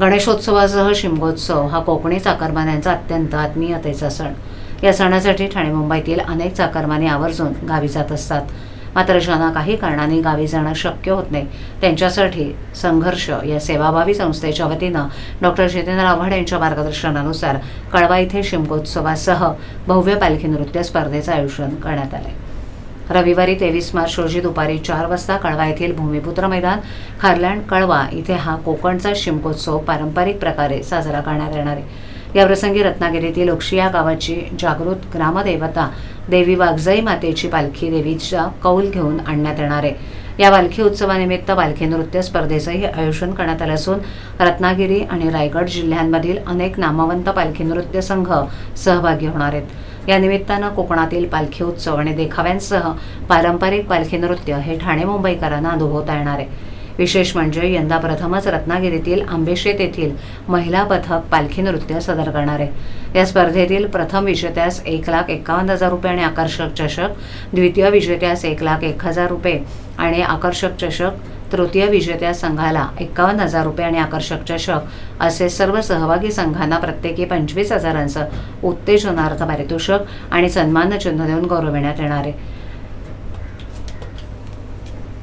गणेशोत्सवासह शिमगोत्सव हा कोकणी चाकरमान्यांचा अत्यंत आत्मीयतेचा सण. या सणासाठी ठाणे मुंबईतील अनेक चाकरमाने आवर्जून गावी जात असतात. मात्र ज्यांना काही कारणाने गावी जाणं शक्य होत नाही त्यांच्यासाठी संघर्ष या सेवाभावी संस्थेच्या वतीनं डॉक्टर जितेंद्र आव्हाड यांच्या मार्गदर्शनानुसार कळवा येथे शिमगोत्सवासह भव्य पालखी नृत्य स्पर्धेचं आयोजन करण्यात आलं रविवारी तेवीस मार्च रोजी दुपारी चार वाजता कळवा येथील भूमिपुत्र मैदान खारलँड कळवा इथे हा कोकणचा शिमकोत्सव पारंपरिक प्रकारे साजरा करण्यात येणार आहे. याप्रसंगी रत्नागिरीतील ओक्षी या गावाची जागृत ग्रामदेवता देवी वाघजाई मातेची पालखी देवीचा कौल घेऊन आणण्यात येणार आहे. या पालखी उत्सवानिमित्त पालखी नृत्य स्पर्धेचंही आयोजन करण्यात आलं असून रत्नागिरी आणि रायगड जिल्ह्यांमधील अनेक नामवंत पालखी नृत्य संघ सहभागी होणार आहेत. या निमित्तानं कोकणातील पालखी उत्सव आणि देखाव्यांसह पारंपरिक पालखी नृत्य हे ठाणे मुंबईकरांना अनुभवता येणार आहे. विशेष म्हणजे यंदा प्रथमच रत्नागिरीतील आंबेशेत येथील महिला पथक पालखी नृत्य सादर करणार. आहे या स्पर्धेतील प्रथम विजेत्यास एक लाख एकावन्न हजार रुपये आणि आकर्षक चषक द्वितीय विजेत्यास एक लाख एक हजार रुपये आणि आकर्षक चषक तृतीय विजेत्या संघाला एकावन्न हजार रुपये आणि आकर्षक चषक असे सर्व सहभागी संघांना प्रत्येकी पंचवीस हजारांचं उत्तेजनार्थ पारितोषिक आणि सन्मानचिन्ह देऊन गौरविण्यात येणार. आहे